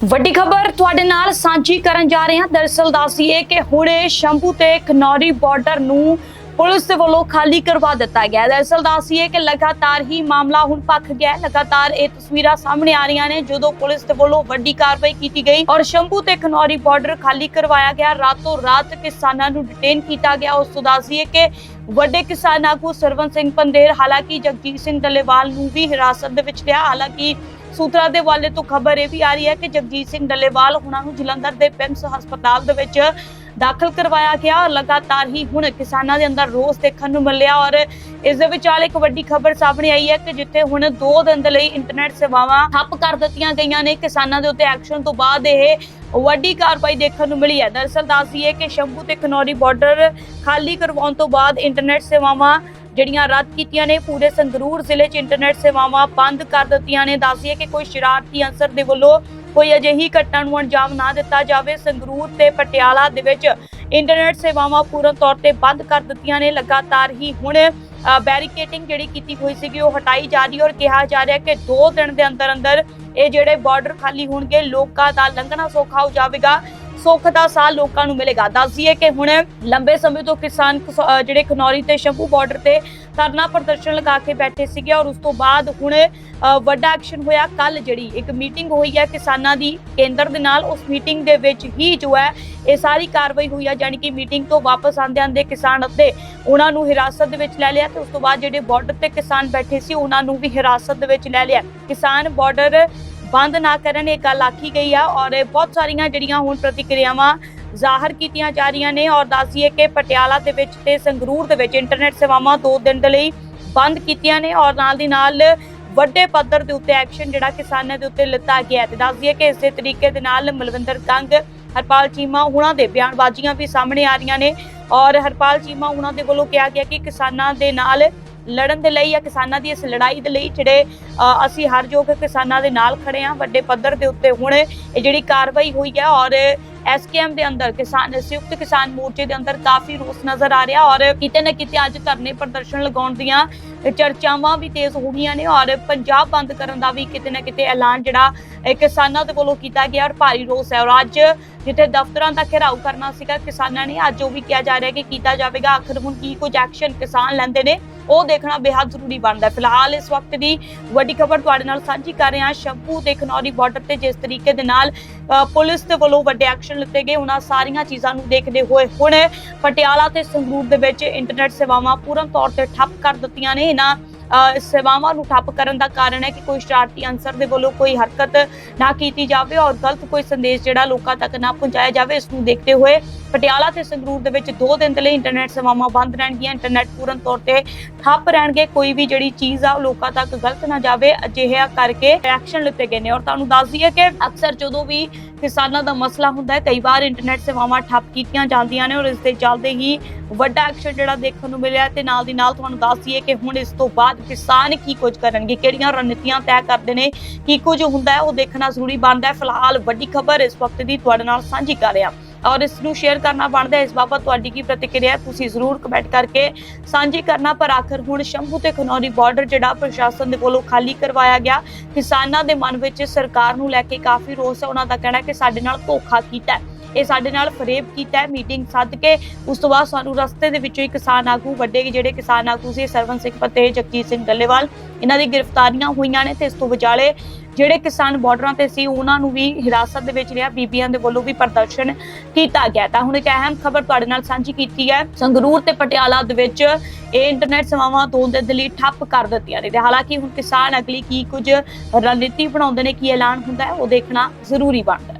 ਵੱਡੀ ਖਬਰ ਤੁਹਾਡੇ ਨਾਲ ਸਾਂਝੀ ਕਰਨ ਜਾ ਰਹੇ ਹਾਂ। ਦਰਅਸਲ ਦੱਸੀਏ ਕਿ ਹੁਣੇ ਸ਼ੰਭੂ ਤੇ ਖਨੌਰੀ ਬਾਰਡਰ ਨੂੰ ਪੁਲਿਸ ਦੇ ਵੱਲੋਂ ਖਾਲੀ ਕਰਵਾ ਦਿੱਤਾ ਗਿਆ ਹੈ। ਦੱਸੀਏ ਕਿ ਲਗਾਤਾਰ ਹੀ ਮਾਮਲਾ ਹੁਣ ਪੱਕ ਗਿਆ ਲਗਾਤਾਰ ਇਹ ਤਸਵੀਰਾਂ ਸਾਹਮਣੇ ਆ ਰਹੀਆਂ ਨੇ, ਜਦੋਂ ਪੁਲਿਸ ਦੇ ਵੱਲੋਂ ਵੱਡੀ ਕਾਰਵਾਈ ਕੀਤੀ ਗਈ ਔਰ ਸ਼ੰਭੂ ਤੇ ਖਨੌਰੀ ਬਾਰਡਰ ਖਾਲੀ ਕਰਵਾਇਆ ਗਿਆ। ਰਾਤੋਂ ਰਾਤ ਕਿਸਾਨਾਂ ਨੂੰ ਡਿਟੇਨ ਕੀਤਾ ਗਿਆ। ਉਸ ਤੋਂ ਦੱਸੀਏ ਕਿ ਵੱਡੇ ਕਿਸਾਨ ਆਗੂ ਸਰਵਨ ਸਿੰਘ ਪੰਦੇਰ, ਹਾਲਾਂਕਿ ਜਗਜੀਤ ਸਿੰਘ ਡੱਲੇਵਾਲ ਨੂੰ ਵੀ ਹਿਰਾਸਤ ਦੇ ਵਿੱਚ ਲਿਆ। ਹਾਲਾਂਕਿ ਸੂਤਰਾਂ ਦੇ ਵਾਲੇ ਤੋਂ ਖਬਰ ਇਹ ਵੀ ਆ ਰਹੀ ਹੈ ਕਿ ਜਗਜੀਤ ਸਿੰਘ ਡੱਲੇਵਾਲ ਹੁਣਾਂ ਨੂੰ ਜਲੰਧਰ ਦੇ ਪਿੰਸ ਹਸਪਤਾਲ ਦੇ ਵਿੱਚ ਦਾਖਲ ਕਰਵਾਇਆ ਗਿਆ। ਲਗਾਤਾਰ ਹੀ ਹੁਣ ਕਿਸਾਨਾਂ ਦੇ ਅੰਦਰ ਰੋਸ ਦੇਖਣ ਨੂੰ ਮਿਲਿਆ ਔਰ ਇਸ ਦੇ ਵਿਚਾਲੇ ਇੱਕ ਵੱਡੀ ਖਬਰ ਸਾਹਮਣੇ ਆਈ ਹੈ ਕਿ ਜਿੱਥੇ ਹੁਣ 2 ਦਿਨ ਦੇ ਲਈ ਇੰਟਰਨੈਟ ਸੇਵਾਵਾਂ ਠੱਪ ਕਰ ਦਿੱਤੀਆਂ ਗਈਆਂ ਨੇ, ਕਿਸਾਨਾਂ ਦੇ ਉੱਤੇ ਐਕਸ਼ਨ ਤੋਂ ਬਾਅਦ ਇਹ ਵੱਡੀ ਕਾਰਵਾਈ ਦੇਖਣ ਨੂੰ ਮਿਲੀ ਹੈ। ਦਰਅਸਲ ਦੱਸੀਏ ਕਿ ਸ਼ੰਭੂ ਤੇ ਖਨੌਰੀ ਬਾਰਡਰ ਖਾਲੀ ਕਰਵਾਉਣ ਤੋਂ ਬਾਅਦ ਇੰਟਰਨੈਟ ਸੇਵਾਵਾਂ ਜਿਹੜੀਆਂ ਰੱਦ ਕੀਤੀਆਂ ਨੇ, ਪੂਰੇ ਸੰਗਰੂਰ ਜ਼ਿਲ੍ਹੇ 'ਚ ਇੰਟਰਨੈਟ ਸੇਵਾਵਾਂ ਬੰਦ ਕਰ ਦਿੱਤੀਆਂ ਨੇ। ਦੱਸੀਏ ਕਿ ਕੋਈ ਸ਼ਰਾਰਤੀ ਅੰਸਰ ਦੇ ਵੱਲੋਂ ਕੋਈ ਅਜਿਹੀ ਘਟਨਾ ਨੂੰ ਅੰਜਾਮ ਨਾ ਦਿੱਤਾ ਜਾਵੇ। ਸੰਗਰੂਰ ਤੇ ਪਟਿਆਲਾ ਦੇ ਵਿੱਚ ਇੰਟਰਨੈਟ ਸੇਵਾਵਾਂ ਪੂਰਨ ਤੌਰ ਤੇ ਬੰਦ ਕਰ ਦਿੱਤੀਆਂ ਨੇ। ਲਗਾਤਾਰ ਹੀ ਹੁਣ ਬੈਰੀਕੇਟਿੰਗ ਜਿਹੜੀ ਕੀਤੀ ਹੋਈ ਸੀਗੀ, ਉਹ ਹਟਾਈ ਜਾ ਰਹੀ ਹੈ ਔਰ ਕਿਹਾ ਜਾ ਰਿਹਾ ਕਿ 2 ਦਿਨ ਦੇ ਅੰਦਰ ਅੰਦਰ ਇਹ ਜਿਹੜੇ ਬਾਰਡਰ ਖਾਲੀ ਹੋਣਗੇ, ਲੋਕਾਂ ਦਾ ਲੰਘਣਾ ਸੌਖਾ ਹੋ ਜਾਵੇਗਾ। ਸੁੱਖ ਦਾ ਸਾਹ ਲੋਕਾਂ ਨੂੰ ਮਿਲੇਗਾ। ਦੱਸਦੀਏ ਕਿ ਹੁਣ ਲੰਬੇ ਸਮੇਂ ਤੋਂ ਕਿਸਾਨ ਕਿਸ- ਜਿਹੜੇ ਖਨੌਰੀ ਤੇ ਸ਼ੰਭੂ ਬਾਰਡਰ ਤੇ ਧਰਨਾ ਪ੍ਰਦਰਸ਼ਨ ਲਗਾ ਕੇ ਬੈਠੇ ਸੀਗੇ ਔਰ ਉਸ ਤੋਂ ਬਾਅਦ ਹੁਣ ਵੱਡਾ ਐਕਸ਼ਨ ਹੋਇਆ। ਕੱਲ ਜਿਹੜੀ ਇੱਕ ਮੀਟਿੰਗ ਹੋਈ ਹੈ ਕਿਸਾਨਾਂ ਦੀ, ਕੇਂਦਰ ਦੇ ਨਾਲ, ਉਸ ਮੀਟਿੰਗ ਦੇ ਵਿੱਚ ਹੀ ਜੋ ਹੈ, ਇਹ ਸਾਰੀ ਕਾਰਵਾਈ ਹੋਈ ਹੈ ਯਾਨੀ ਕਿ ਮੀਟਿੰਗ ਤੋਂ ਵਾਪਸ ਆਂਦੇ ਆਂਦੇ ਕਿਸਾਨ ਅਤੇ ਉਹਨਾਂ ਨੂੰ ਹਿਰਾਸਤ ਦੇ ਵਿੱਚ ਲੈ ਲਿਆ ਤੇ ਉਸ ਤੋਂ ਬਾਅਦ ਜਿਹੜੇ ਬਾਰਡਰ ਤੇ ਕਿਸਾਨ ਬੈਠੇ ਸੀ, ਉਹਨਾਂ ਨੂੰ ਵੀ ਹਿਰਾਸਤ ਦੇ ਵਿੱਚ ਲੈ ਲਿਆ। ਕਿਸਾਨ ਬਾਰਡਰ ਬੰਦ ਨਾ ਕਰਨ, ਇਹ ਗੱਲ ਆਖੀ ਗਈ ਆ ਔਰ ਬਹੁਤ ਸਾਰੀਆਂ ਜਿਹੜੀਆਂ ਹੁਣ ਪ੍ਰਤੀਕਿਰਿਆਵਾਂ ਜ਼ਾਹਰ ਕੀਤੀਆਂ ਜਾ ਰਹੀਆਂ ਨੇ ਔਰ ਦੱਸੀਏ ਕਿ ਪਟਿਆਲਾ ਦੇ ਵਿੱਚ ਤੇ ਸੰਗਰੂਰ ਦੇ ਵਿੱਚ ਇੰਟਰਨੈਟ ਸੇਵਾਵਾਂ 2 ਦਿਨ ਦੇ ਲਈ ਬੰਦ ਕੀਤੀਆਂ ਨੇ ਔਰ ਨਾਲ ਦੀ ਨਾਲ ਵੱਡੇ ਪੱਧਰ ਦੇ ਉੱਤੇ ਐਕਸ਼ਨ ਜਿਹੜਾ ਕਿਸਾਨਾਂ ਦੇ ਉੱਤੇ ਲਿੱਤਾ ਗਿਆ ਹੈ। ਤੇ ਦੱਸਦੀਏ ਕਿ ਇਸੇ ਤਰੀਕੇ ਦੇ ਨਾਲ ਮਲਵਿੰਦਰ ਕੰਗ ਹਰਪਾਲ ਚੀਮਾ, ਉਹਨਾਂ ਦੇ ਬਿਆਨਬਾਜ਼ੀਆਂ ਵੀ ਸਾਹਮਣੇ ਆ ਰਹੀਆਂ ਨੇ ਔਰ ਹਰਪਾਲ ਚੀਮਾ, ਉਹਨਾਂ ਦੇ ਵੱਲੋਂ ਕਿਹਾ ਗਿਆ ਕਿ ਕਿਸਾਨਾਂ ਦੇ ਨਾਲ ਲੜਨ ਦੇ ਲਈ ਜਾਂ ਕਿਸਾਨਾਂ ਦੀ ਇਸ ਲੜਾਈ ਦੇ ਲਈ ਜਿਹੜੇ ਅਸੀਂ ਹਰ ਜੋ ਕਿਸਾਨਾਂ ਦੇ ਨਾਲ ਖੜੇ ਆ ਵੱਡੇ ਪੱਧਰ ਦੇ ਉੱਤੇ ਹੁਣ ਇਹ ਜਿਹੜੀ ਕਾਰਵਾਈ ਹੋਈ ਹੈ ਔਰ ਐਸਕੇਐਮ ਦੇ ਅੰਦਰ ਕਿਸਾਨ, ਸੰਯੁਕਤ ਕਿਸਾਨ ਮੋਰਚੇ ਦੇ ਅੰਦਰ ਕਾਫੀ ਰੋਸ ਨਜ਼ਰ ਆ ਰਿਹਾ ਔਰ ਕਿਤੇ ਨਾ ਕਿਤੇ ਅੱਜ ਧਰਨੇ ਪ੍ਰਦਰਸ਼ਨ ਲਗਾਉਣ ਦੀਆਂ ਚਰਚਾਵਾਂ ਵੀ ਤੇਜ਼ ਹੋ ਗਈਆਂ ਨੇ ਔਰ ਪੰਜਾਬ ਬੰਦ ਕਰਨ ਦਾ ਵੀ ਕਿਤੇ ਨਾ ਕਿਤੇ ਐਲਾਨ ਜਿਹੜਾ ਕਿਸਾਨਾਂ ਦੇ ਵੱਲੋਂ ਕੀਤਾ ਗਿਆ ਔਰ ਭਾਰੀ ਰੋਸ ਹੈ ਔਰ ਅੱਜ ਜਿੱਥੇ ਦਫ਼ਤਰਾਂ ਦਾ ਘਿਰਾਓ ਕਰਨਾ ਸੀਗਾ, ਕਿਸਾਨਾਂ ਨੇ ਅੱਜ ਉਹ ਵੀ ਕਿਹਾ ਜਾ ਰਿਹਾ ਕਿ ਕੀਤਾ ਜਾਵੇਗਾ। ਆਖਰ ਹੁਣ ਕੀ ਕੁਝ ਐਕਸ਼ਨ ਕਿਸਾਨ ਲੈਂਦੇ ਨੇ, ਉਹ ਦੇਖਣਾ ਬੇहद ਜ਼ਰੂਰੀ ਬਣਦਾ ਹੈ। ਫਿਲਹਾਲ ਇਸ ਵਕਤ ਦੀ ਵੱਡੀ ਖਬਰ ਤੁਹਾਡੇ ਨਾਲ ਸਾਂਝੀ ਕਰ ਰਹੇ ਹਾਂ। ਸ਼ੰਭੂ ਤੇ ਖਨੌਰੀ ਬਾਰਡਰ ਤੇ ਜਿਸ ਤਰੀਕੇ ਦੇ ਨਾਲ ਪੁਲਿਸ ਦੇ ਵੱਲੋਂ ਵੱਡੇ ਐਕਸ਼ਨ ਲਿੱਤੇ ਗਏ। ਉਹਨਾਂ ਸਾਰੀਆਂ ਚੀਜ਼ਾਂ ਨੂੰ ਦੇਖਦੇ ਹੋਏ ਹੁਣ ਪਟਿਆਲਾ ਤੇ ਸੰਗਰੂਰ ਦੇ ਵਿੱਚ ਇੰਟਰਨੈਟ ਸੇਵਾਵਾਂ ਪੂਰਨ ਤੌਰ ਤੇ ਠੱਪ ਕਰ ਦਿੱਤੀਆਂ ਨੇ। ਇਹਨਾਂ ਸੇਵਾਵਾਂ ਨੂੰ ਠੱਪ ਕਰਨ ਦਾ ਕਾਰਨ ਹੈ ਕਿ ਕੋਈ ਸ਼ਰਾਰਤੀ ਅਨਸਰ ਦੇ ਵੱਲੋਂ ਕੋਈ ਹਰਕਤ ਨਾ ਕੀਤੀ ਜਾਵੇ ਔਰ ਗਲਤ ਕੋਈ ਸੰਦੇਸ਼ ਜਿਹੜਾ ਲੋਕਾਂ ਤੱਕ ਨਾ ਪਹੁੰਚਾਇਆ ਜਾਵੇ, ਇਸ ਨੂੰ ਦੇਖਦੇ ਹੋਏ ਪਟਿਆਲਾ ਤੇ ਸੰਗਰੂਰ ਦੇ ਵਿੱਚ 2 ਦਿਨ ਦੇ ਲਈ ਇੰਟਰਨੈਟ ਸੇਵਾਵਾਂ ਬੰਦ ਰਹਿਣਗੀਆਂ। ਇੰਟਰਨੈਟ ਪੂਰਨ ਤੌਰ ਤੇ ਠੱਪ ਰਹਿਣਗੇ। ਕੋਈ ਵੀ ਜਿਹੜੀ ਚੀਜ਼ ਆ, ਉਹ ਲੋਕਾਂ ਤੱਕ ਗਲਤ ਨਾ ਜਾਵੇ। ਅਜਿਹਾ ਕਰਕੇ ਐਕਸ਼ਨ ਲਿੱਤੇ ਗਏ ਨੇ। ਔਰ ਤੁਹਾਨੂੰ ਦੱਸ ਦਈਏ ਕਿ ਅਕਸਰ ਜਦੋਂ ਵੀ ਕਿਸਾਨਾਂ ਦਾ ਮਸਲਾ ਹੁੰਦਾ ਹੈ, ਕਈ ਵਾਰ ਇੰਟਰਨੈਟ ਸੇਵਾਵਾਂ ਠੱਪ ਕੀਤੀਆਂ ਜਾਂਦੀਆਂ ਨੇ ਔਰ ਇਸ ਦੇ ਚੱਲਦੇ ਹੀ ਵੱਡਾ ਐਕਸ਼ਨ ਜਿਹੜਾ ਦੇਖਣ ਨੂੰ ਮਿਲਿਆ ਤੇ ਨਾਲ ਦੀ ਨਾਲ ਤੁਹਾਨੂੰ ਦੱਸ ਦਈਏ ਕਿ ਹੁਣ ਇਸ ਤੋਂ ਬਾਅਦ ਕਿਸਾਨ ਕੀ ਕੁਝ ਕਰਨਗੇ, ਕਿਹੜੀਆਂ ਰਣਨੀਤੀਆਂ ਤੈਅ ਕਰਦੇ ਨੇ, ਕੀ ਕੁਝ ਹੁੰਦਾ ਹੈ, ਉਹ ਦੇਖਣਾ ਜ਼ਰੂਰੀ ਬਣਦਾ ਹੈ। ਫਿਲਹਾਲ ਵੱਡੀ ਖਬਰ ਇਸ ਵਕਤ ਦੀ ਤੁਹਾਡੇ ਨਾਲ ਸਾਂਝੀ ਕਰ ਰਿਹਾ। ਔਰ ਇਸ ਨੂੰ ਸ਼ੇਅਰ ਕਰਨਾ ਬਣਦਾ ਇਸ ਬਾਬਤ ਤੁਹਾਡੀ ਕੀ ਪ੍ਰਤੀਕਿਰਿਆ ਤੁਸੀਂ ਜ਼ਰੂਰ ਕਮੈਂਟ ਕਰਕੇ ਸਾਂਝੀ ਕਰਨਾ। ਪਰ ਆਖਰ ਹੁਣ ਸ਼ੰਭੂ ਤੇ ਖਨੌਰੀ ਬਾਰਡਰ ਜਿਹੜਾ ਪ੍ਰਸ਼ਾਸਨ ਦੇ ਵੱਲੋਂ ਖਾਲੀ ਕਰਵਾਇਆ ਗਿਆ, ਕਿਸਾਨਾਂ ਦੇ ਮਨ ਵਿੱਚ ਸਰਕਾਰ ਨੂੰ ਲੈ ਕੇ ਕਾਫੀ ਰੋਸ ਹੈ। ਉਹਨਾਂ ਦਾ ਕਹਿਣਾ ਹੈ ਕਿ ਸਾਡੇ ਨਾਲ ਧੋਖਾ ਕੀਤਾ ਹੈ। ਇਹ ਸਾਡੇ ਨਾਲ ਫਰੇਬ ਕੀਤਾ ਹੈ, ਮੀਟਿੰਗ ਸੱਦ ਕੇ, ਉਸ ਤੋਂ ਬਾਅਦ ਸਾਨੂੰ ਰਸਤੇ ਦੇ ਵਿੱਚੋਂ ਹੀ ਕਿਸਾਨ ਆਗੂ ਵੱਡੇ ਜਿਹੜੇ ਕਿਸਾਨ ਆਗੂ ਸੀ, ਸਰਵਨ ਸਿੰਘ ਪਤੇ ਜਗਜੀਤ ਸਿੰਘ ਡੱਲੇਵਾਲ ਇਹਨਾਂ ਦੀ ਗ੍ਰਿਫਤਾਰੀਆਂ ਹੋਈਆਂ ਨੇ ਤੇ ਇਸ ਤੋਂ ਵਿਚਾਲੇ ਜਿਹੜੇ ਕਿਸਾਨ ਬਾਰਡਰਾਂ ਤੇ ਸੀ, ਉਹਨਾਂ ਨੂੰ ਵੀ ਹਿਰਾਸਤ ਦੇ ਵਿੱਚ ਲਿਆ, ਬੀਬੀਆਂ ਦੇ ਵੱਲੋਂ ਵੀ ਪ੍ਰਦਰਸ਼ਨ ਕੀਤਾ ਗਿਆ ਤਾਂ ਹੁਣ ਇੱਕ ਅਹਿਮ ਖਬਰ ਤੁਹਾਡੇ ਨਾਲ ਸਾਂਝੀ ਕੀਤੀ ਹੈ। ਸੰਗਰੂਰ ਤੇ ਪਟਿਆਲਾ ਦੇ ਵਿੱਚ ਇਹ ਇੰਟਰਨੈਟ ਸੇਵਾਵਾਂ ਦੋ ਦੇ ਲਈ ਠੱਪ ਕਰ ਦਿੱਤੀਆਂ ਨੇ ਤੇ ਹਾਲਾਂਕਿ ਹੁਣ ਕਿਸਾਨ ਅਗਲੀ ਕੀ ਕੁਝ ਰਣਨੀਤੀ ਬਣਾਉਂਦੇ ਨੇ, ਕੀ ਐਲਾਨ ਹੁੰਦਾ ਹੈ, ਉਹ ਦੇਖਣਾ ਜ਼ਰੂਰੀ ਬਣਦਾ